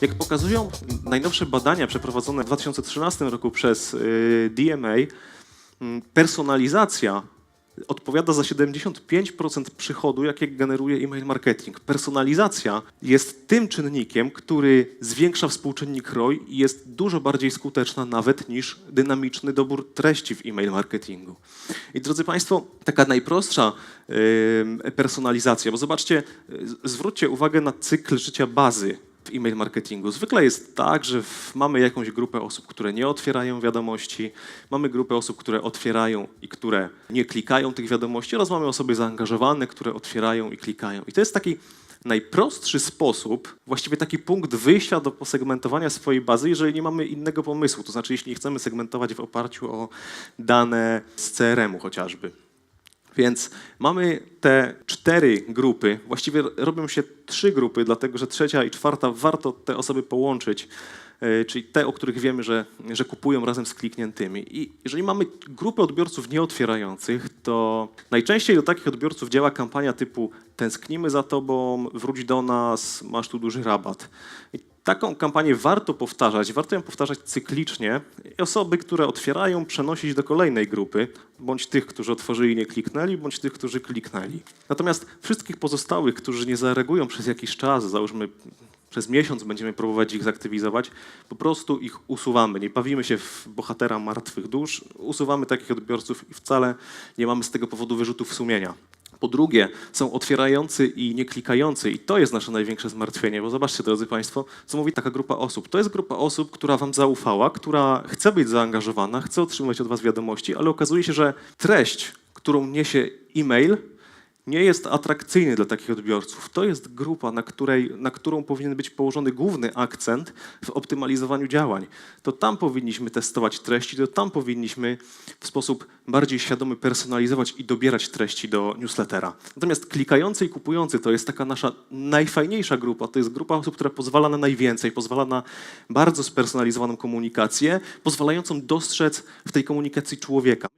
Jak pokazują najnowsze badania przeprowadzone w 2013 roku przez y, DMA, mm, personalizacja odpowiada za 75% przychodu, jakie generuje e-mail marketing. Personalizacja jest tym czynnikiem, który zwiększa współczynnik ROI i jest dużo bardziej skuteczna nawet niż dynamiczny dobór treści w e-mail marketingu. I drodzy Państwo, taka najprostsza personalizacja, bo zobaczcie, y, zwróćcie uwagę na cykl życia bazy e-mail marketingu. Zwykle jest tak, że mamy jakąś grupę osób, które nie otwierają wiadomości, mamy grupę osób, które otwierają i które nie klikają tych wiadomości, oraz mamy osoby zaangażowane, które otwierają i klikają. I to jest taki najprostszy sposób, właściwie taki punkt wyjścia do posegmentowania swojej bazy, jeżeli nie mamy innego pomysłu. To znaczy, jeśli nie chcemy segmentować w oparciu o dane z CRM-u chociażby. Więc mamy te cztery grupy, właściwie robią się trzy grupy, dlatego że trzecia i czwarta warto te osoby połączyć, e, czyli te, o których wiemy, że, że kupują razem z klikniętymi. I jeżeli mamy grupę odbiorców nieotwierających, to najczęściej do takich odbiorców działa kampania typu tęsknimy za tobą, wróć do nas, masz tu duży rabat. I taką kampanię warto powtarzać, warto ją powtarzać cyklicznie i osoby, które otwierają, przenosić do kolejnej grupy, bądź tych, którzy otworzyli i nie kliknęli, bądź tych, którzy kliknęli. Natomiast wszystkich pozostałych, którzy nie zareagują przez jakiś czas, załóżmy przez miesiąc będziemy próbować ich zaktywizować, po prostu ich usuwamy. Nie bawimy się w bohatera martwych dusz, usuwamy takich odbiorców i wcale nie mamy z tego powodu wyrzutów sumienia. Po drugie, są otwierający i nie klikający, i to jest nasze największe zmartwienie, bo zobaczcie, drodzy Państwo, co mówi taka grupa osób. To jest grupa osób, która Wam zaufała, która chce być zaangażowana, chce otrzymać od Was wiadomości, ale okazuje się, że treść, którą niesie e-mail, nie jest atrakcyjny dla takich odbiorców. To jest grupa, na, której, na którą powinien być położony główny akcent w optymalizowaniu działań. To tam powinniśmy testować treści, to tam powinniśmy w sposób bardziej świadomy personalizować i dobierać treści do newslettera. Natomiast klikający i kupujący to jest taka nasza najfajniejsza grupa. To jest grupa osób, która pozwala na najwięcej, pozwala na bardzo spersonalizowaną komunikację, pozwalającą dostrzec w tej komunikacji człowieka.